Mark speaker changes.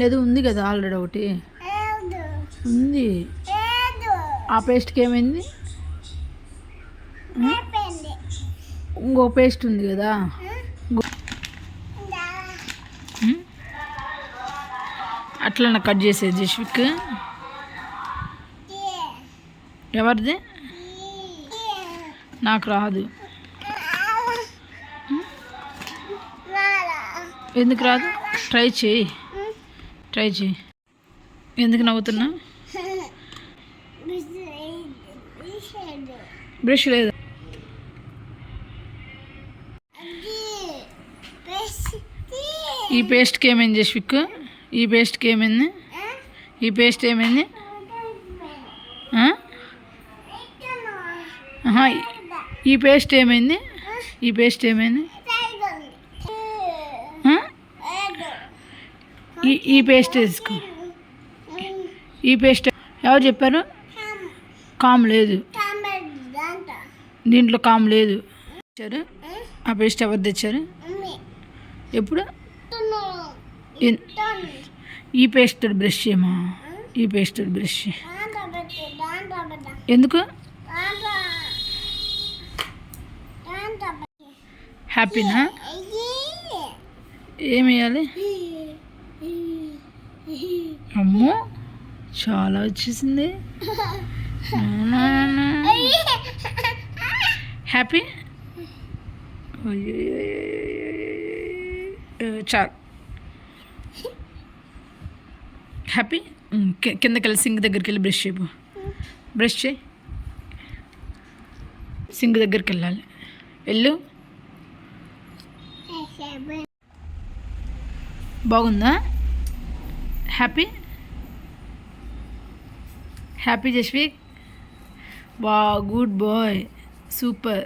Speaker 1: లేదు ఉంది కదా ఆల్రెడీ ఒకటి. ఉంది. ఆ పేస్ట్కి ఏమైంది? ఇంకో పేస్ట్ ఉంది కదా. అట్లనే కట్ చేసేది జస్విక్
Speaker 2: టీ
Speaker 1: ఎవరిది? నాకు రాదు. ఎందుకు రాదు? ట్రై చేయి. ట్రై చేయి. ఎందుకు నవ్వుతున్నా? బ్రష్ లేదు. ఈ పేస్ట్కి ఏమైంది జస్విక్ ఈ పేస్ట్కి ఏమైంది ఈ పేస్ట్ ఏమైంది? ఈ పేస్ట్ ఏమైంది? ఈ పేస్ట్ ఏమైంది? ఈ ఈ పేస్ట్ వేసుకో. ఈ పేస్ట్ ఎవరు చెప్పారు? కామ్ లేదు. దీంట్లో కామ్ లేదు. తెచ్చారు. ఆ పేస్ట్ ఎవరు తెచ్చారు? ఎప్పుడు? ఈ పేస్ట్ బ్రష్ చేయమా? ఈ పేస్ట్ బ్రష్. ఎందుకు? హ్యాపీనా ఏమి వేయాలి? అమ్మో చాలా వచ్చేసింది. హ్యాపీ చాలు హ్యాపీ ఉమ్, కి- కిందకి వెళ్ళి సింక్ దగ్గరికి వెళ్ళి బ్రష్ చేయబో బ్రష్ చేయి సింక్ దగ్గరికి వెళ్ళాలి వెళ్ళు బాగుందా హ్యాపీ హ్యాపీ జస్విక్ బా గుడ్ బాయ్ సూపర్